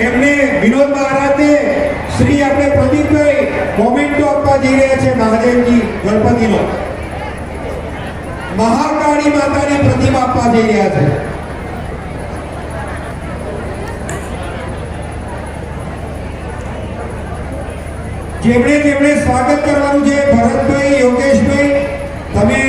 એમને વિનોદ મહારાજને શ્રી આપણે પ્રદીપભાઈ મોમેન્ટો આપવા જઈ રહ્યા છે મહાદેવજી ગણપતિનો. મહાકાળી માતાની પ્રતિમા આપવા જઈ રહ્યા છે. જેમણે જેમણે સ્વાગત કરવાનું છે, ભરતભાઈ, યોગેશભાઈ, તમે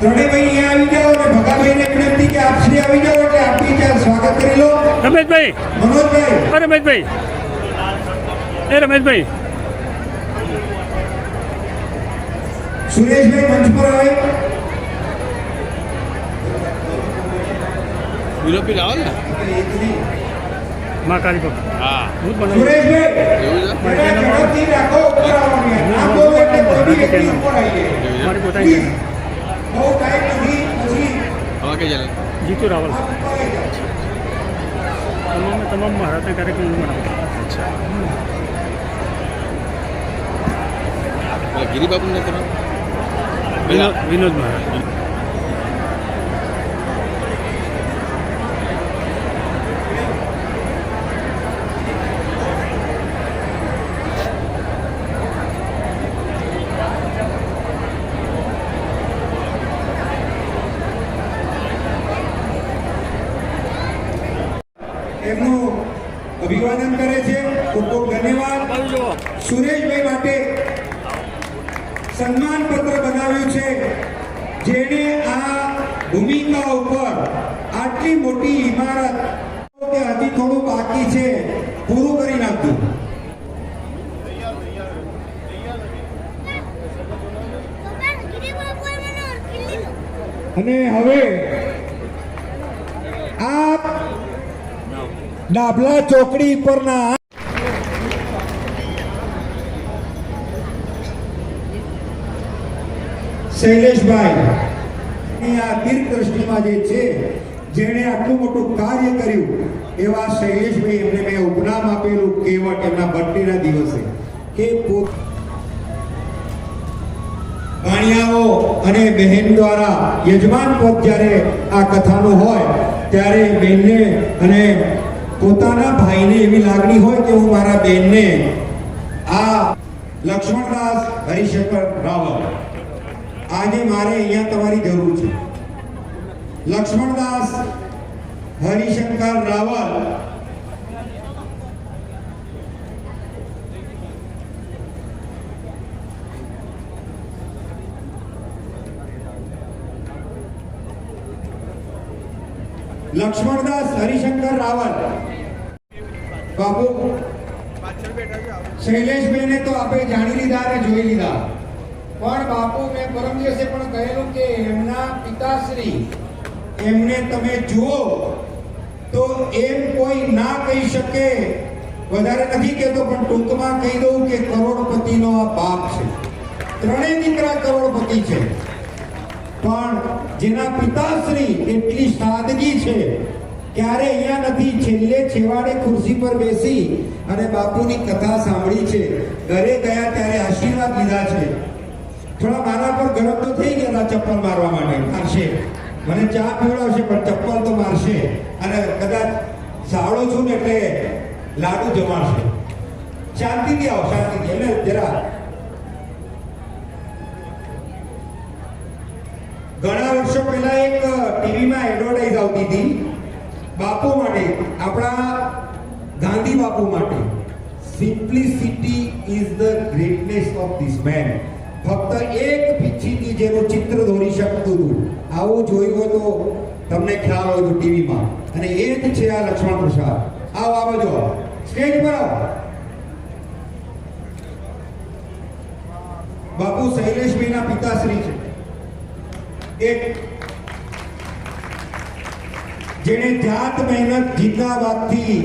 ત્રણેય ભાઈ અહીંયા આવી જાઓ અને ભગાભાઈને વિનંતી કે આપ શ્રી આવી જાઓ એટલે આપની ત્યાં સ્વાગત કરી લો. રમેશભાઈ. મનોજભાઈ અ રમેશભાઈ. એ રમેશભાઈ. સુરેશભાઈ મંચ પર આવે. વિલોપી લાવો ને? મા કાળી બાપા હા. હું જ સુરેશભાઈ એવું છે? રાખો ઉપર આવવાની આમ એટલે કોઈ વ્યક્તિ ઉપર આવી જાય. મારી પોતાની બહુ ટાઈમ નથી પછી હવે કે ચાલે. જીતુ રાવલ આપ ઉપર આવી જાઓ. તમામે તમામ મહારાજના કાર્યક્રમ બનાવું. અચ્છા. પેલા ગિરિબાબુ ને કરો પેલા વિનોદ વિનોદ મહારાજ એમનું અભિવાદન કરે છે ખૂબ ખૂબ ધન્યવાદ સુરેશભાઈ માટે સન્માન પત્ર બનાવ્યું છે જેણે આ ભૂમિકા ઉપર આટલી મોટી ઇમારત હજી થોડું બાકી છે, પૂરું કરી નાખતું અને હવે આ ડાભલા ચોકડી પરના શૈલેષભાઈ. આ દીર્ઘદ્રષ્ટિમાં જે છે, જેણે આટલું મોટું કાર્ય કર્યું, એવા શૈલેષભાઈ એમને મેં ઉપનામ આપેલું કેવટ એમના બર્થડેના દિવસે કે ભાણિયાઓ અને બહેન દ્વારા યજમાન પદ જ્યારે આ કથાનું હોય, ત્યારે બહેનને અને પોતાના ભાઈને એવી લાગણી હોય કે હું મારા બહેનને આ લક્ષ્મણદાસ હરિશંકર રાવલ આજે મારે અહીંયા તમારી જરૂર છે. લક્ષ્મણદાસ હરિશંકર રાવલ. લક્ષ્મણદાસ હરિશંકર રાવલ. બાબુ શૈલેષભાઈને તો આપણે જાણી લીધા અને જોઈ લીધા પણ બાપુ, મેં પરમ દિવસે પણ કહેલું કે એમના પિતાશ્રી, એમને તમે જુઓ, તો એમ કોઈ ના કહી શકે. વધારે નથી કહેતો, પણ ટૂંકમાં કહી દઉં કે કરોડપતિનો આ બાપ છે. ત્રણેય દીકરા કરોડપતિ છે. પણ જેના પિતાશ્રી એટલી સાદગી છે, ક્યારે અહીંયા નથી, છેલ્લે છેવાડે ખુરશી પર બેસી અને બાપુની કથા સાંભળી છે. ઘરે ગયા ત્યારે આશીર્વાદ લીધા છે. થોડા મારા પર ગરમ તો થઈ ગયા ચપ્પલ મારવા માટે. મારશે. મને ચા પીવડાવશે, પણ ચપ્પલ તો મારશે. અને કદાચ સાવડો છું ને એટલે લાડુ જમાડશે. શાંતિથી આવો શાંતિથી એટલે જરા. ઘણા વર્ષો પહેલા એક ટીવીમાં એડવર્ટાઇઝ આવતી હતી. બાપુ માટે, આપણા ગાંધી બાપુ માટે. Simplicity is the greatness of this man ફક્ત એક પીછીથી જેનું ચિત્ર દોરી શકતું હતું આવું જોયું તો તમને ખ્યાલ હોય તો ટીવીમાં. અને એ જ છે આ લક્ષ્મણ પ્રસાદ. આવો આ બાજુ સ્ટેજ પર આવો. બાપુ શૈલેષભાઈના પિતાશ્રી છે. એક જેને જાત મહેનત જિંદાબાદથી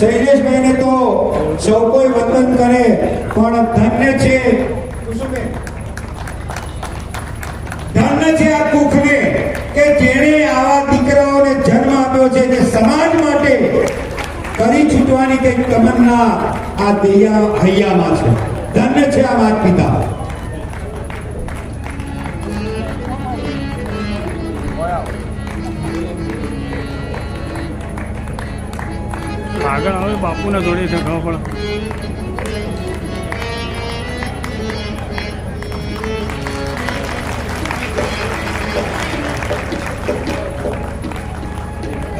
શૈલેષભાઈને તો સૌ કોઈ વંદન કરે પણ ધન્ય છે ધન્ય છે આ કુખને કે જેણે આવા દીકરાઓને જન્મ આપ્યો છે કે સમાજ માટે કરી છૂટવાની કઈ તમન્ના આ દૈયા હૈયામાં છે. ધન્ય છે આ માત પિતા. આગળ આવે બાપુના જોડે છે, ખબર પડે.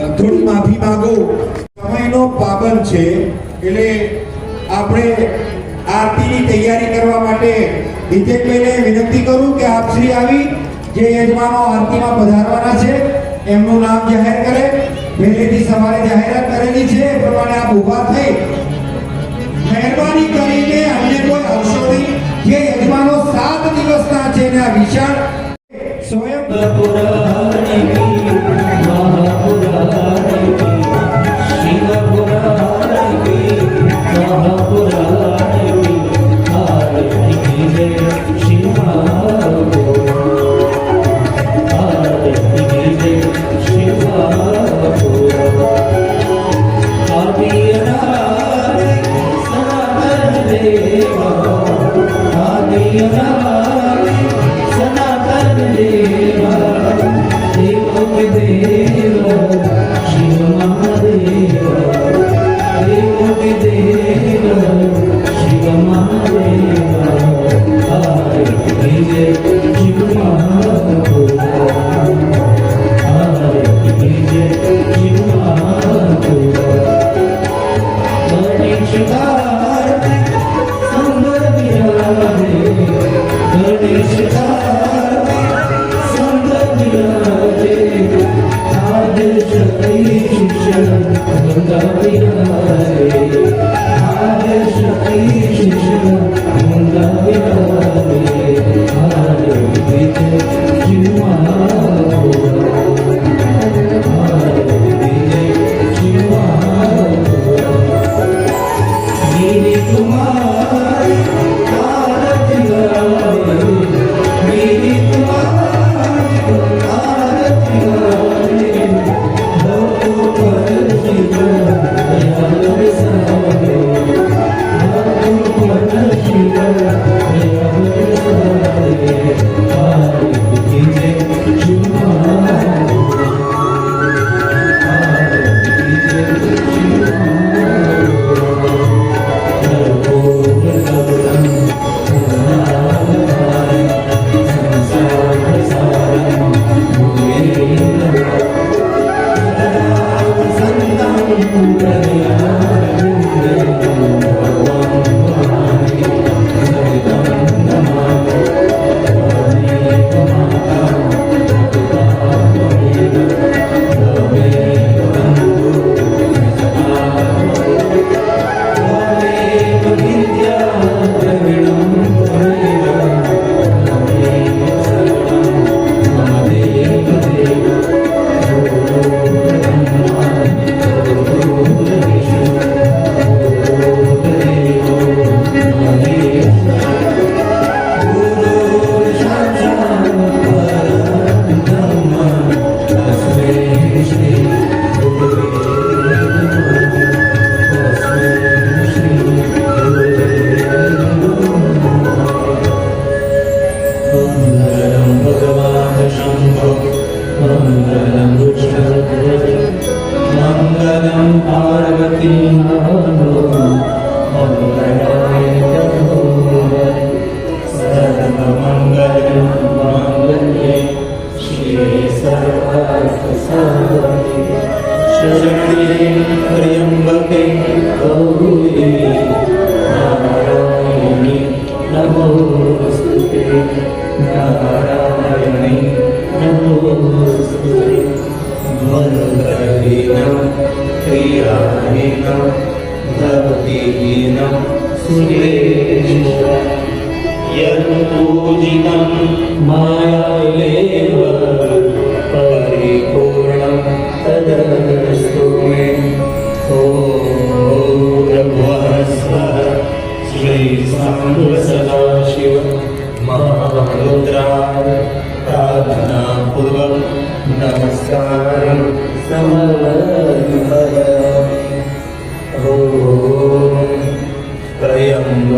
થોડી માફી માંગો સમયનો પાબંદ છે, એટલે આપણે આરતીની તૈયારી કરવા માટે હિતેશભાઈને વિનંતી કરું કે આપ શ્રી આવી જે યજમાનો આરતીમાં પધારવાના છે, એમનું નામ જાહેર કરે. પહેલેથી સવારે જાહેરાત કરેલી છે, એ પ્રમાણે આપ ઊભા થઈ મહેરબાની કરીને અમને કોઈ અવસો નહીં જે યજમાનો સાત દિવસના છે ને આ વિશાળ સ્વયં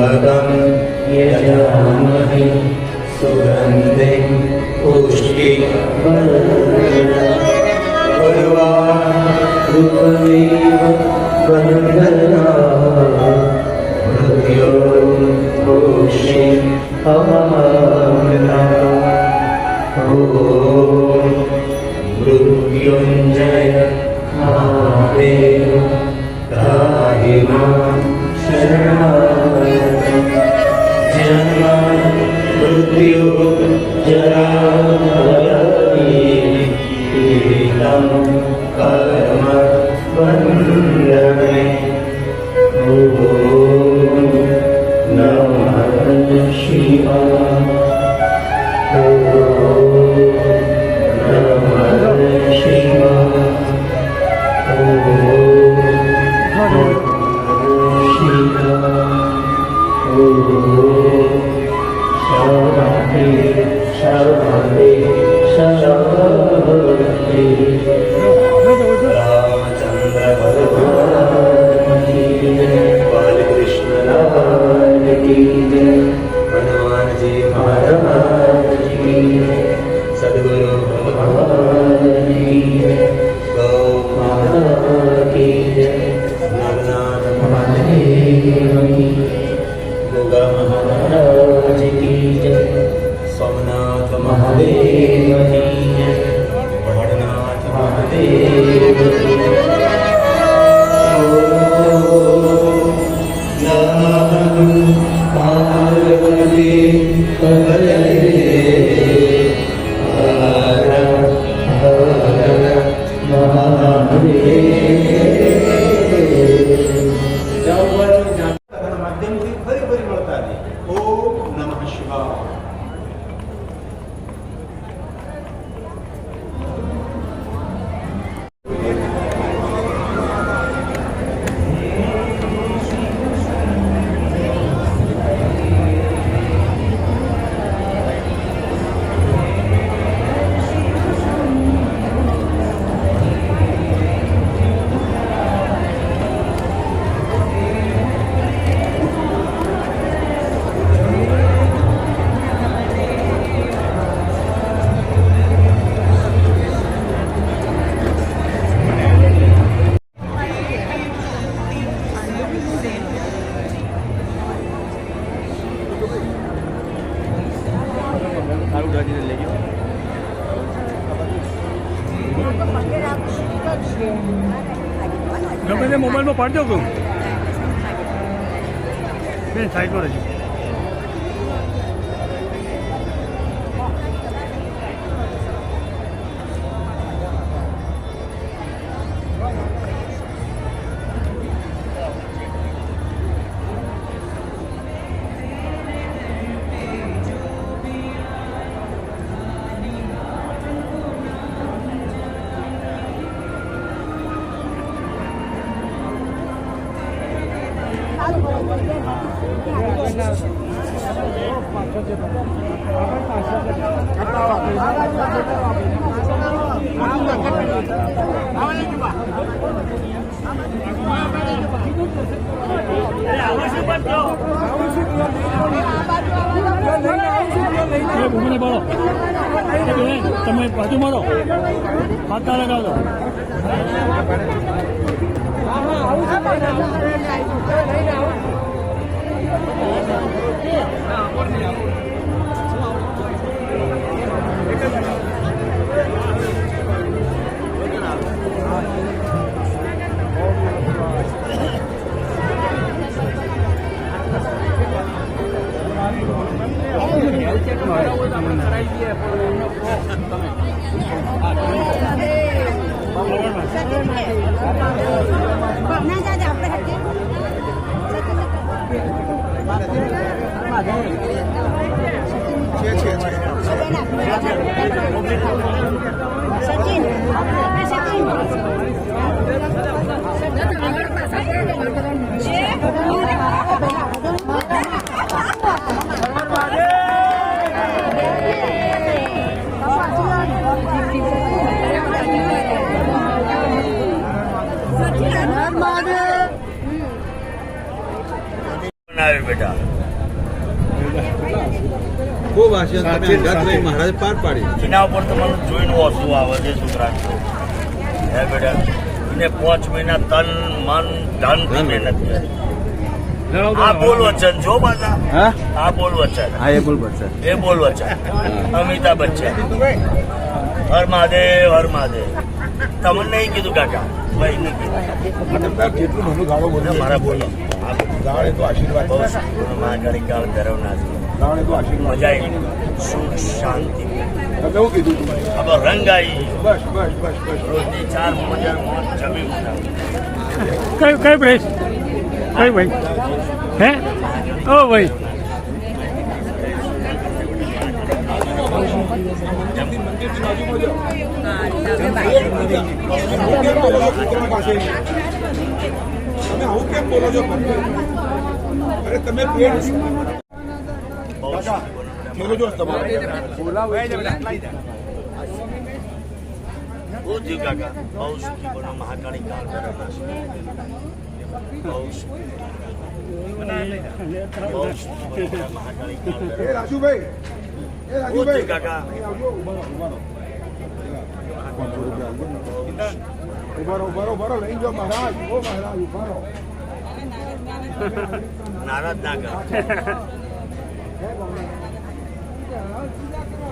त्वं यजामहे सुगन्धिं पुष्टिवर्वापदेव वन्दना भृत्यो पुष्टि अमामृता ॐ मृत्युञ्जय everybody. પાડજો કહું બેન સાઈડમાં રહેજો ભૂમિને બોલો તમે બાજુ મારો હાથ ના લગાવજો ના ખૂબ તમે અંગાત રહી મહારાજ પાર પાડી. એના ઉપર તમારું જોઈન ઓછું આવે છે છોકરા હે બેટા એને પાંચ મહિના તન મન ધનથી મહેનત કરી આ બોલ વચન જો બાજા આ બોલ વચન. હા એ બોલ વચન. એ બોલ વચન. અમિતાભ બચ્ચન. હર મહાદેવ હર મહાદેવ. તમને નહીં કીધું કાકા. ભાઈ નહીં કીધું. કેટલું મને ગાળો બોલે મારા બોલો. આ ગાળે તો આશીર્વાદ. બહુ સારું. કાળ ભૈરવનાથ ગાળે તો આશીર્વાદ મજા આવી સુખ શાંતિ. કેવું કીધું તું? હવે રંગ આવી બસ બસ બસ બસ. રોજની ચાર મજા મોજ જમી કઈ કઈ પ્રેસ? કઈ ભાઈ? હે? ઓ ભાઈ. તમે આવું કેમ બોલો છો? અરે તમે પેટ મહાકાળી કાળ મહાકાળી રાજુભાઈ રાજુભાઈ કાકા. અહીં આવજો ઊભા રહો, ઊભા રહો. ઊભા રહો ઊભા રહો ઊભા રહો લઈ જાઓ મહારાજ ઓ મહારાજ ઊભા નારાજ ના કર કોઈ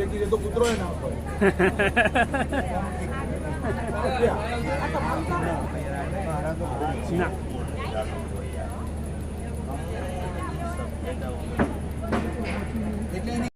એટલે કીધે તો કૂતરો એ ના પડે ના. એટલે